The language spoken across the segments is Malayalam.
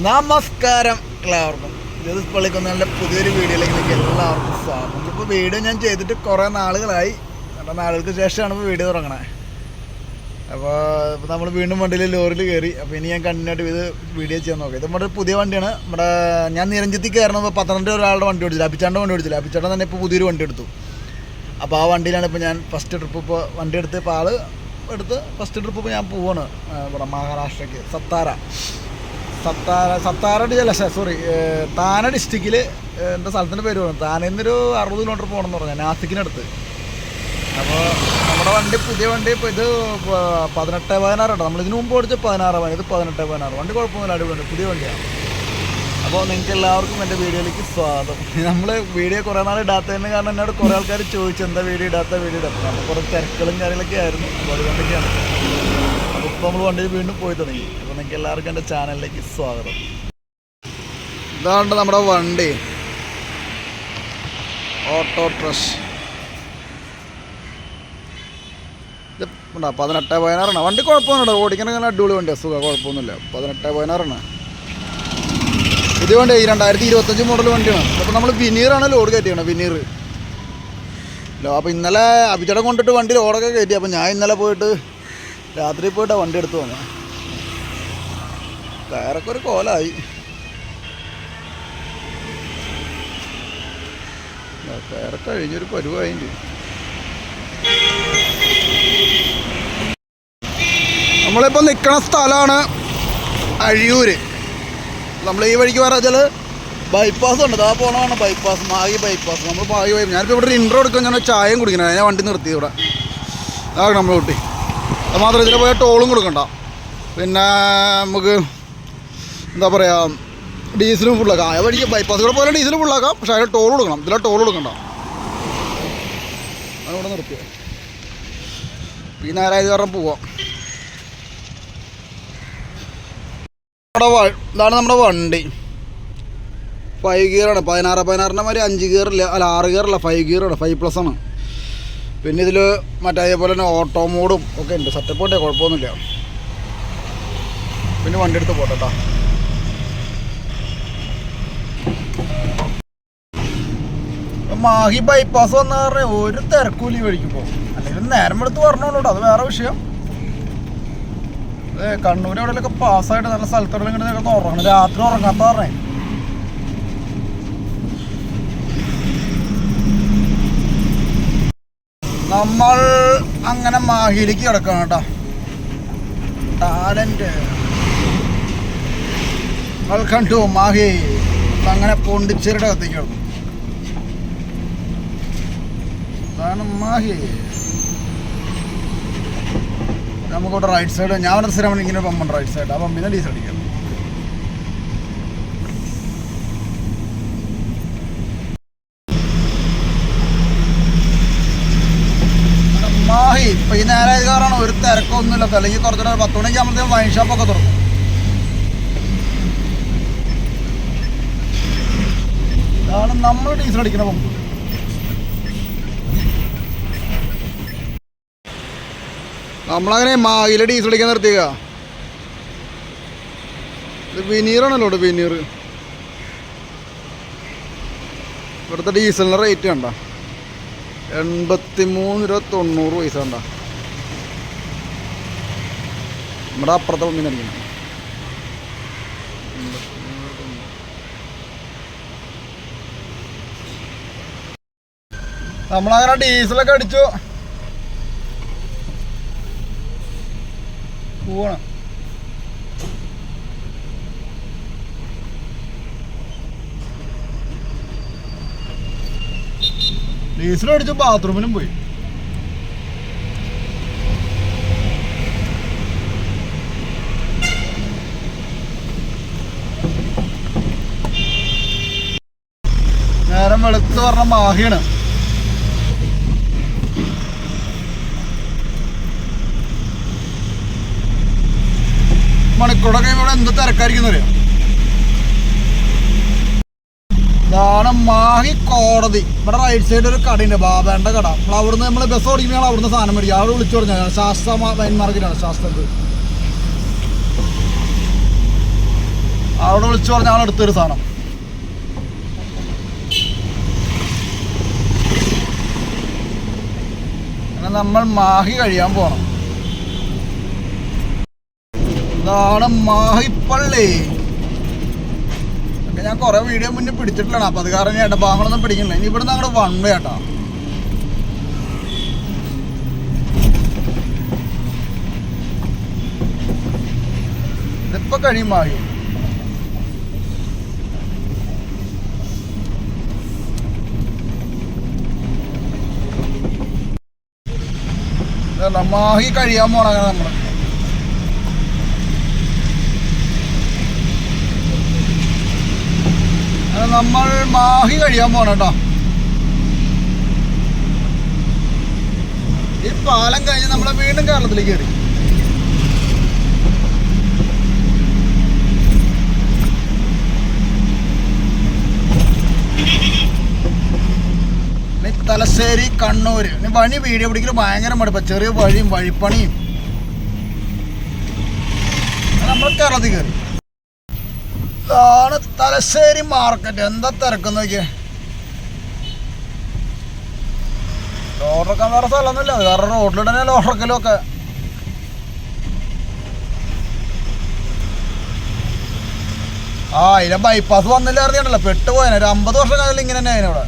നമസ്കാരം എല്ലാവർക്കും. ജ്യോതിസ് പള്ളിക്കുന്നതിന്റെ പുതിയൊരു വീഡിയോയിലേക്ക് നിൽക്കുക എല്ലാവർക്കും സ്വാഗതം. ഇപ്പോൾ വീഡിയോ ഞാൻ ചെയ്തിട്ട് കുറേ നാളുകളായി. കുറേ നാളുകൾക്ക് ശേഷമാണ് ഇപ്പോൾ വീഡിയോ തുടങ്ങണേ. അപ്പോൾ ഇപ്പോൾ നമ്മൾ വീണ്ടും വണ്ടിയിൽ ലോറിയിൽ കയറി. അപ്പോൾ ഇനി ഞാൻ കണ്ടിന്യൂട്ട് ഇത് വീഡിയോ ചെയ്യാൻ നോക്കാം. ഇത് നമ്മുടെ പുതിയ വണ്ടിയാണ്. നമ്മുടെ ഞാൻ നിരഞ്ജത്തി കയറുന്നത് പത്തനംതിട്ട ഒരാളുടെ വണ്ടി ഓടിച്ചില്ല. അപ്പിച്ചാണ്ട് വണ്ടി ഓടിച്ചില്ല. അപ്പിച്ചാണ്ട് തന്നെ ഇപ്പോൾ പുതിയൊരു വണ്ടി എടുത്തു. അപ്പോൾ ആ വണ്ടിയിലാണ് ഇപ്പോൾ ഞാൻ ഫസ്റ്റ് ട്രിപ്പ് ഇപ്പോൾ വണ്ടി എടുത്ത് ഇപ്പോൾ ആൾ എടുത്ത് ഫസ്റ്റ് ട്രിപ്പ് ഇപ്പോൾ ഞാൻ പോവാണ് ഇവിടെ മഹാരാഷ്ട്രയ്ക്ക് സത്താര. സത്താര സത്താര ജലശ സോറി താന ഡിസ്ട്രിക്റ്റിൽ എന്റെ സ്ഥലത്തിന്റെ പേര് പറഞ്ഞു താനയിൽ നിന്നൊരു അറുപത് കിലോമീറ്റർ പോകണമെന്ന് പറഞ്ഞു നാസിക്കിനടുത്ത്. അപ്പോൾ നമ്മുടെ വണ്ടി പുതിയ വണ്ടി ഇപ്പോൾ ഇത് പതിനെട്ട് പതിനാറ് കേട്ടോ. നമ്മൾ ഇതിനു മുമ്പ് ഓടിച്ച പതിനാറ് പതിനാറ് ഇത് പതിനെട്ട് പതിനാറ്. വണ്ടി കുഴപ്പമൊന്നുമില്ല അടിപൊളി പുതിയ വണ്ടിയാണ് അപ്പോൾ നിങ്ങൾക്ക് എല്ലാവർക്കും എന്റെ വീഡിയോയിലേക്ക് സ്വാഗതം. നമ്മൾ വീഡിയോ കുറേ നാൾ ഇടാത്തതിന് കാരണം എന്നോട് കുറേ ആൾക്കാർ ചോദിച്ചു എന്താ വീഡിയോ ഇടാത്ത വീഡിയോ ഇടാത്ത. കുറേ തിരക്കുകളും കാര്യങ്ങളൊക്കെ ആയിരുന്നു. അപ്പോൾ അതുകൊണ്ടൊക്കെയാണ്. അപ്പോൾ നമ്മൾ വണ്ടിയിൽ വീണ്ടും പോയി തുടങ്ങി. അപ്പോൾ നിങ്ങൾക്ക് എല്ലാവർക്കും എന്റെ ചാനലിലേക്ക് സ്വാഗതം. ഇതാണ് നമ്മുടെ വണ്ടി. ഓട്ടോ ട്രഷ്. പതിനെട്ട് പതിനാറാണ്? വണ്ടി കുഴപ്പമൊന്നുമില്ല ഓടിക്കണമെങ്കിൽ അടിപൊളി വണ്ടിയാണ് സുഖം കുഴപ്പമൊന്നുമില്ല. പതിനെട്ട് പതിനാറാണ്. പുതിയ വണ്ടി രണ്ടായിരത്തി ഇരുപത്തഞ്ച് മോഡൽ വണ്ടിയാണ്. അപ്പോൾ നമ്മൾ വിനീറാണ് ലോഡ് കയറ്റിയാണ് വിനീർ അപ്പോൾ ഇന്നലെ അഭിചടം കൊണ്ടിട്ട് വണ്ടി ലോഡൊക്കെ കയറ്റി. അപ്പോൾ ഞാൻ ഇന്നലെ പോയിട്ട് രാത്രി പോയിട്ട് വണ്ടി എടുത്തു വന്നു. ടയറൊക്കെ ഒരു കോലായി. ടയറൊക്കെ കഴിഞ്ഞൊരു പരുവായിട്ടുണ്ട് നമ്മളിപ്പോൾ നിൽക്കുന്ന സ്ഥലമാണ് അഴിയൂര്. നമ്മൾ ഈ വഴിക്ക് വെച്ചാൽ ബൈപ്പാസ് ഉണ്ട്. അതാ പോകണമാണ് ബൈപ്പാസ് മാഗി ബൈപ്പാസ് നമ്മൾ മാഗി ബൈ ഞാനിപ്പോൾ ഇവിടെ ഇൻട്രോ എടുക്കാൻ ഞാൻ ചായയും കുടിക്കണം. അതിനെ വണ്ടി നിർത്തി ഇവിടെ. അതാണ് നമ്മൾ കുട്ടി അത് ഇതിന് പോയാൽ ടോളും കൊടുക്കണ്ട. പിന്നെ നമുക്ക് എന്താ പറയുക ഡീസലും ഫുള്ളാക്കാം ആ വഴിക്ക് ബൈപ്പാസ് കൂടെ പോലെ ഡീസലും ഫുള്ളാക്കാം പക്ഷേ അതിൽ ടോൾ കൊടുക്കണം. ഇതിലെ ടോൾ കൊടുക്കണ്ട. അതിവിടെ നിർത്തി പിന്നെ നേരായത് കാരണം പോവാം? നമ്മുടെ ഇതാണ് നമ്മുടെ വണ്ടി. ഫൈവ് ഗിയറാണ് പതിനാറ് പതിനാറിന്റെ മാതിരി അഞ്ച് ഗിയറില്ല അല്ല ആറ് ഗിയറല്ല ഫൈവ് ഗിയറാണ് ഫൈവ് പ്ലസ് ആണ്. പിന്നെ ഇതിൽ മറ്റേ അതേപോലെ തന്നെ ഓട്ടോ മോഡും ഒക്കെ ഉണ്ട്. സെറ്റപ്പ് ഉണ്ട് കുഴപ്പമൊന്നുമില്ല. പിന്നെ വണ്ടി എടുത്ത് പോട്ടെ മാഹി ബൈപ്പാസ് വന്ന പറഞ്ഞ ഒരു തിരക്കൂലി വഴിക്കുമ്പോൾ അല്ലെങ്കിൽ നേരം എടുത്ത് പറഞ്ഞോളൂ അത് വേറെ വിഷയം. കണ്ണൂർ എവിടെയൊക്കെ പാസ്സായിട്ട് നല്ല സ്ഥലത്തോടെ ഇങ്ങനെ ഉറങ്ങണം രാത്രി ഉറങ്ങാത്ത പറഞ്ഞേ. നമ്മൾ അങ്ങനെ മാഹിയിലേക്ക് കിടക്കണം കേട്ടോ. ടാലന്റ് വെൽക്കം ടു മാഹി. അങ്ങനെ പോണ്ടിച്ചേരിയുടെ കത്തേക്ക് കിടക്കും. മാഹി. റൈറ്റ് സൈഡ് ഞാൻ സ്ഥിരം ഇങ്ങനെ പമ്പുണ്ട് റൈറ്റ് സൈഡ് ആ പമ്പിൽ നിന്ന് ഡീസൽ അടിക്കാം. ഇപ്പൊ ഈ നേരം കാരണം ഒരു തിരക്കൊന്നുമില്ല. അല്ലെങ്കിൽ കുറച്ചുകൂടെ പത്ത് മണിക്ക് ആകുമ്പോഴത്തേക്കും വൈൻ ഷോപ്പൊക്കെ തുറക്കും. ഇതാണ് നമ്മൾ ഡീസൽ അടിക്കുന്ന പമ്പ്. നമ്മളങ്ങനെ മാഹിയിലെ ഡീസൽ അടിക്കാൻ നിർത്തിയ ഇത് വിനീറാണല്ലോ ഇവിടെ വിനീർ ഇവിടുത്തെ ഡീസലിന്റെ റേറ്റ് കണ്ട. എൺപത്തി മൂന്ന് രൂപ തൊണ്ണൂറ് പൈസ കണ്ട. നമ്മുടെ അപ്പുറത്തെ പമ്പിന് അടിക്കണം നമ്മളങ്ങനെ ഡീസലൊക്കെ അടിച്ചു. പോവാണ്. ഡീസൽ അടിച്ചു ബാത്റൂമിലും പോയി. പറഞ്ഞ മാഹിയാണ്. കഴിയുമ്പോൾ ഇവിടെ എന്ത് തിരക്കായിരിക്കും അറിയാം ഇതാണ് മാഹി കോടതി. ഇവിടെ റൈറ്റ് സൈഡിൽ ഒരു കടയുണ്ട് ബാബേന്റെ കട. നമ്മൾ അവിടുന്ന് നമ്മൾ ബസ് ഓടിക്കുമ്പോൾ അവിടുന്ന് സാധനം മേടിക്കും അവിടെ വിളിച്ചു പറഞ്ഞാൽ ശാസ്ത്ര വൈൻ മാർക്കറ്റാണ് ശാസ്ത്രത്തിൽ അവിടെ വിളിച്ചു പറഞ്ഞാൽ എടുത്തൊരു സാധനം. നമ്മൾ മാഹി കഴിയാൻ പോണം. ഇതാണ് മാഹിപ്പള്ളി ഒക്കെ ഞാൻ കൊറേ വീഡിയോ മുന്നേ പിടിച്ചിട്ടില്ലാണ് അപ്പൊ അത് കാരണം ഞാൻ ഇടഭാഗങ്ങളൊന്നും പിടിക്കുന്നില്ല. ഇനി ഇവിടുന്ന് അങ്ങോട്ട് വൺ വേ കേട്ടോ ഇതിപ്പോ കഴിയും മാഹി. മാഹി കഴിയാൻ പോണങ്ങനെ നമ്മൾ. നമ്മൾ മാഹി കഴിയാൻ പോണ കേട്ടോ. ഈ പാലം കഴിഞ്ഞ് നമ്മൾ വീണ്ടും കേരളത്തിലേക്ക് കയറി തലശ്ശേരി കണ്ണൂര്. ഇനി വഴി വീഡിയോ പിടിക്കൽ ഭയങ്കര മടുപ്പ. ചെറിയ വഴിയും വഴിപ്പണിയും. നമ്മൾ കേരളത്തിൽ കയറി ഇതാണ് തലശ്ശേരി മാർക്കറ്റ്. എന്താ തിരക്കെന്ന് നോക്കിയേ. ലോഡറക്കാൻ വേറെ സ്ഥലമൊന്നുമില്ല. അത് കാരണം റോഡിലിടനെ ലോഡറക്കലും ഒക്കെ. ആ ഇതിലെ ബൈപ്പാസ് വന്നില്ല അറിഞ്ഞിട്ടല്ലോ പെട്ടുപോയനെ. ഒരു അമ്പത് വർഷം കാലം ഇങ്ങനെ തന്നെ അതിനവിടെ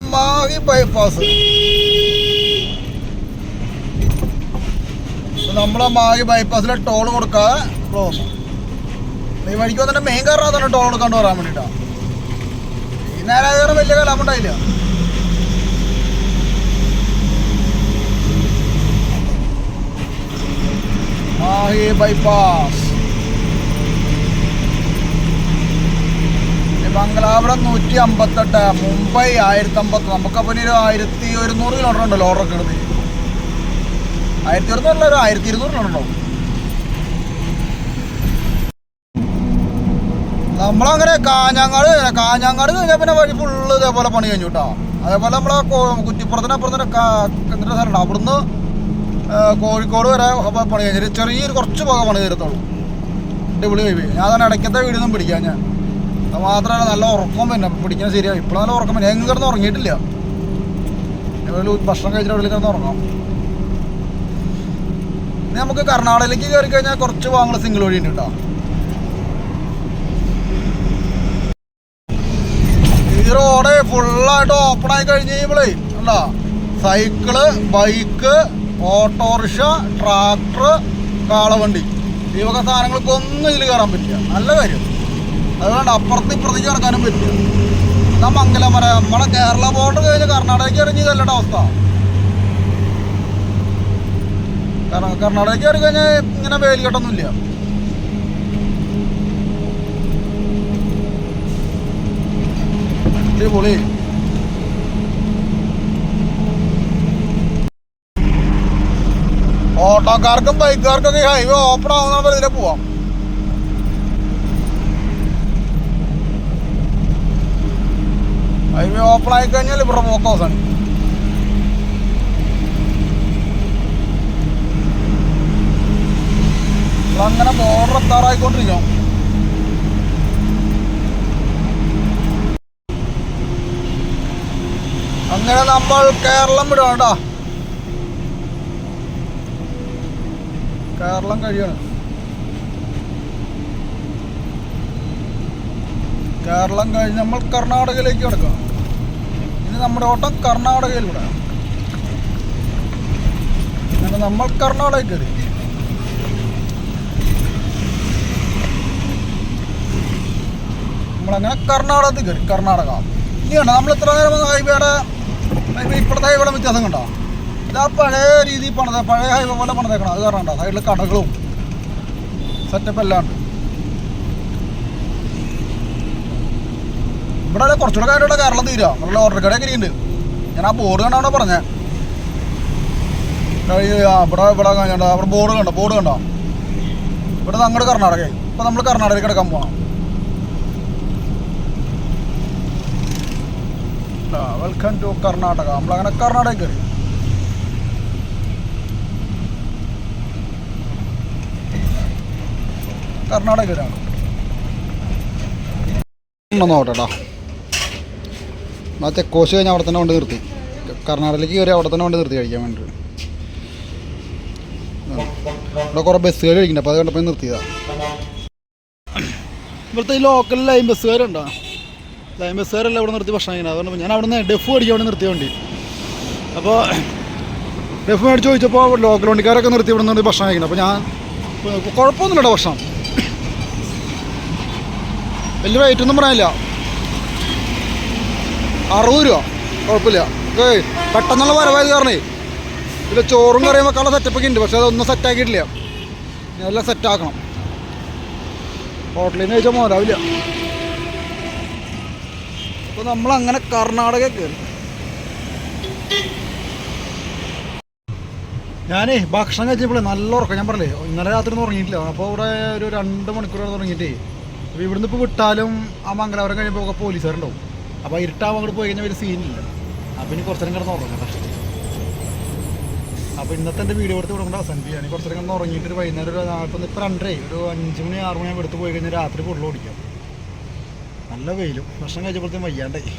മാഹി ബൈപ്പാസ് നമ്മളെ മാഗി ബൈപ്പാസിലെ ടോൾ കൊടുക്കാതെ പോകുന്നു ഈ വഴിക്ക് വന്നിട്ട് മെയിൻ കാരണം അതാണ് ടോൾ കൊടുക്കാണ്ട് വരാൻ വേണ്ടിട്ടാ. ഈ നേരം വലിയ കലാമുണ്ടായില്ല മാഹി ബൈപ്പാസ് മംഗലാപുരം നൂറ്റി അമ്പത്തെട്ട് മുംബൈ ആയിരത്തി അമ്പത്തി നമുക്കപ്പോൾ ഇനി ഒരു ആയിരത്തി ഒരുന്നൂറ് കിലോമീറ്റർ ഉണ്ടല്ലോ ഒക്കെ എടുത്ത്. ആയിരത്തി ഒരുന്നൂറിൽ ഒരു ആയിരത്തി ഇരുന്നൂറ് കിലോമീറ്റർ നമ്മളങ്ങനെ കാഞ്ഞങ്ങാട് കാഞ്ഞങ്ങാട് കഴിഞ്ഞാൽ പിന്നെ വഴി ഫുള്ള് ഇതേപോലെ പണി കഴിഞ്ഞു കേട്ടോ അതേപോലെ നമ്മളെ കുറ്റിപ്പുറത്തിന് അപ്പുറത്തിന് കേന്ദ്ര സ്ഥലമുണ്ട്? അവിടുന്ന് കോഴിക്കോട് വരെ പണി കഴിഞ്ഞിട്ട് ചെറിയൊരു കുറച്ച് ഭാഗം പണി തീരത്തുള്ളൂ. അടിപൊളി കഴിവ് ഞാൻ തന്നെ ഇടയ്ക്കത്തെ വീടൊന്നും പിടിക്കാം ഞാൻ അത് മാത്രമല്ല നല്ല ഉറക്കം പിന്നെ പിടിക്കാൻ ശരിയാവും. ഇപ്പോഴും നല്ല ഉറക്കം. പിന്നെ എങ്ങും കിടന്ന് ഉറങ്ങിയിട്ടില്ല. എവിടെയും ഭക്ഷണം കഴിച്ചിട്ട് എവിടെ കിടന്ന് ഉറങ്ങാം. ഇനി നമുക്ക് കർണാടകയിലേക്ക് കയറി കഴിഞ്ഞാൽ കുറച്ച് വാങ്ങണ സിംഗിൾ വഴി ഉണ്ട് കേട്ടോ. ഈ റോഡ് ഫുള്ളായിട്ട് ഓപ്പൺ ആയി കഴിഞ്ഞ് കഴിയുമ്പോഴേ അല്ല സൈക്കിൾ ബൈക്ക് ഓട്ടോറിക്ഷ ട്രാക്ടർ കാളവണ്ടി. ഈ വക സാധനങ്ങൾക്കൊന്നും ഇതിൽ കയറാൻ പറ്റില്ല. നല്ല കാര്യം. അതുകൊണ്ട് അപ്പുറത്ത് ഇപ്പുറത്തേക്ക് ഇറക്കാനും പറ്റില്ല. എന്നാ മംഗലമര നമ്മളെ കേരള ബോർഡർ കഴിഞ്ഞ് കർണാടകയ്ക്ക് ഇറങ്ങി ഇതല്ലട്ട അവസ്ഥ. കാരണം കർണാടകയ്ക്ക് ഇറങ്ങി കഴിഞ്ഞാൽ ഇങ്ങനെ വേലികെട്ടൊന്നുമില്ല. പൊളി. ഓട്ടോക്കാർക്കും ബൈക്കുകാർക്കൊക്കെ ഹൈവേ ഓപ്പൺ ആവുന്ന ഇതിലെ പോവാം. ഹൈവേ ഓപ്പൺ ആയി കഴിഞ്ഞാൽ ഇവിടെ പോക്ക് അവസാനം അങ്ങനെ ബോർഡർ എത്താറായിക്കൊണ്ടിരിക്കും അങ്ങനെ നമ്മൾ കേരളം വിടുക കേരളം കഴിയാണ്. കേരളം കഴിഞ്ഞ് നമ്മൾ കർണാടകയിലേക്ക് കിടക്കാം ഇനി നമ്മുടെ ഓട്ടം കർണാടകയിലൂടെ. അങ്ങനെ നമ്മൾ കർണാടക കയറി. നമ്മളങ്ങനെ കർണാടകത്തിൽ കയറി കർണാടക. ഇനിയാണ് നമ്മൾ ഇത്ര നേരം ഹൈവേയുടെ ഹൈവേ ഇപ്പോഴത്തെ ഹൈവേയുടെ വ്യത്യാസം കണ്ടോ? ഇതാ പഴയ രീതിയിൽ പണിത പഴയ ഹൈവേ പോലെ പണിതേക്കണം അത് കാരണം സൈഡിൽ കടകളും സെറ്റപ്പ് എല്ലാം ഉണ്ട്. ഇവിടെ കുറച്ചുകൂടെ കാര്യമായിട്ട് കേരളം തീരുക നമ്മളെ ഓർഡർ കടയൊക്കെ ഇരിക്കുന്നുണ്ട്. ഞാൻ ആ ബോർഡ് കണ്ടാണ് പറഞ്ഞത് ഇവിടെ ഇവിടെ കണ്ട? അവിടെ ബോർഡ് കണ്ടോ? ബോർഡ് കണ്ടോ? ഇവിടെ അങ്ങോട്ട് കർണാടകയായി. ഇപ്പൊ നമ്മൾ കർണാടകയിൽ കിടക്കാൻ പോകണം വെൽക്കം ടു കർണാടക. നമ്മളങ്ങനെ കർണാടക കയറി കർണാടക കയറാണ് നോക്കട്ടെടാ ആ തെക്കോശ് കഴിഞ്ഞ് അവിടെ തന്നെ കൊണ്ട് നിർത്തി. കർണാടകയിലേക്ക് കയറി അവിടെ തന്നെ കൊണ്ട് നിർത്തി കഴിക്കാൻ വേണ്ടിയിട്ട് ഇവിടെ കുറേ ബസ്സുകാർ കഴിക്കുന്നുണ്ട് അപ്പോൾ അത് കണ്ടപ്പോൾ നിർത്തിയതാ. ഇവിടുത്തെ ഈ ലോക്കൽ ലൈൻ ബസ്സുകാരുണ്ടോ ലൈൻ ബസ്സുകാരല്ല ഇവിടെ നിർത്തി ഭക്ഷണം കഴിക്കുന്നത്. അതുകൊണ്ട് ഞാൻ അവിടെ നിന്ന് ഡെഫ് അടിക്കാൻ അവിടെ നിർത്തിയ വണ്ടി. അപ്പോൾ ഡെഫ് മേടിച്ച് ചോദിച്ചപ്പോൾ ലോക്കൽ വണ്ടിക്കാരൊക്കെ നിർത്തി ഇവിടെ നിന്ന് ഭക്ഷണം കഴിക്കുന്നത്. അപ്പോൾ ഞാൻ കുഴപ്പമൊന്നുമില്ല ഭക്ഷണം. വലിയ റേറ്റ് ഒന്നും പറയാനില്ല. അറുപത് രൂപ. കുഴപ്പമില്ല. ഏയ് പെട്ടെന്നുള്ള വരവായത് കാരണേ. ഇതിൽ ചോറും കറിയും വെക്കാനുള്ള സെറ്റപ്പൊക്കെ ഉണ്ട്. പക്ഷെ അതൊന്നും സെറ്റാക്കിയിട്ടില്ല എല്ലാം സെറ്റാക്കണം ഹോട്ടലിൽ നിന്ന് ചോദിച്ചാൽ മോരാവില്ല നമ്മൾ അങ്ങനെ കർണാടക കയറി. ഞാനേ ഭക്ഷണം കഴിച്ചപ്പോഴേ നല്ല ഉറക്കം. ഞാൻ പറഞ്ഞില്ലേ ഇന്നലെ രാത്രി ഉറങ്ങിയിട്ടില്ല. അപ്പോൾ ഇവിടെ ഒരു രണ്ട് മണിക്കൂർ തുടങ്ങിയിട്ടേ അപ്പോൾ ഇവിടുന്ന് ഇപ്പോൾ വിട്ടാലും ആ മംഗലാപുരം കഴിയുമ്പോൾ ഒക്കെ പോലീസുകാരുണ്ടാവും. അപ്പോൾ ഇരുട്ടാവും അങ്ങോട്ട് പോയി കഴിഞ്ഞാൽ ഒരു സീനില്ല അപ്പോൾ ഇനി കുറച്ചു നേരം കിടന്ന് ഉറങ്ങട്ടെ അപ്പോൾ ഇന്നത്തെ എന്റെ വീഡിയോ എടുത്ത് കൊടുക്കേണ്ട അവസാനം അവസാനിപ്പിക്കുക ഞാൻ കുറച്ചു നേരം കിടന്ന് ഉറങ്ങിയിട്ട് ഒരു വൈകുന്നേരം ഒരു നാൽപ്പത് ഇപ്പോൾ രണ്ടരേ ഒരു അഞ്ച് മണി ആറ് മണി എടുത്ത് പോയി കഴിഞ്ഞാൽ രാത്രി കൂടുതൽ ഓടിക്കാം. നല്ല വെയിലും. ഭക്ഷണം കഴിച്ചപ്പോഴത്തേക്കും വയ്യാണ്ടായി.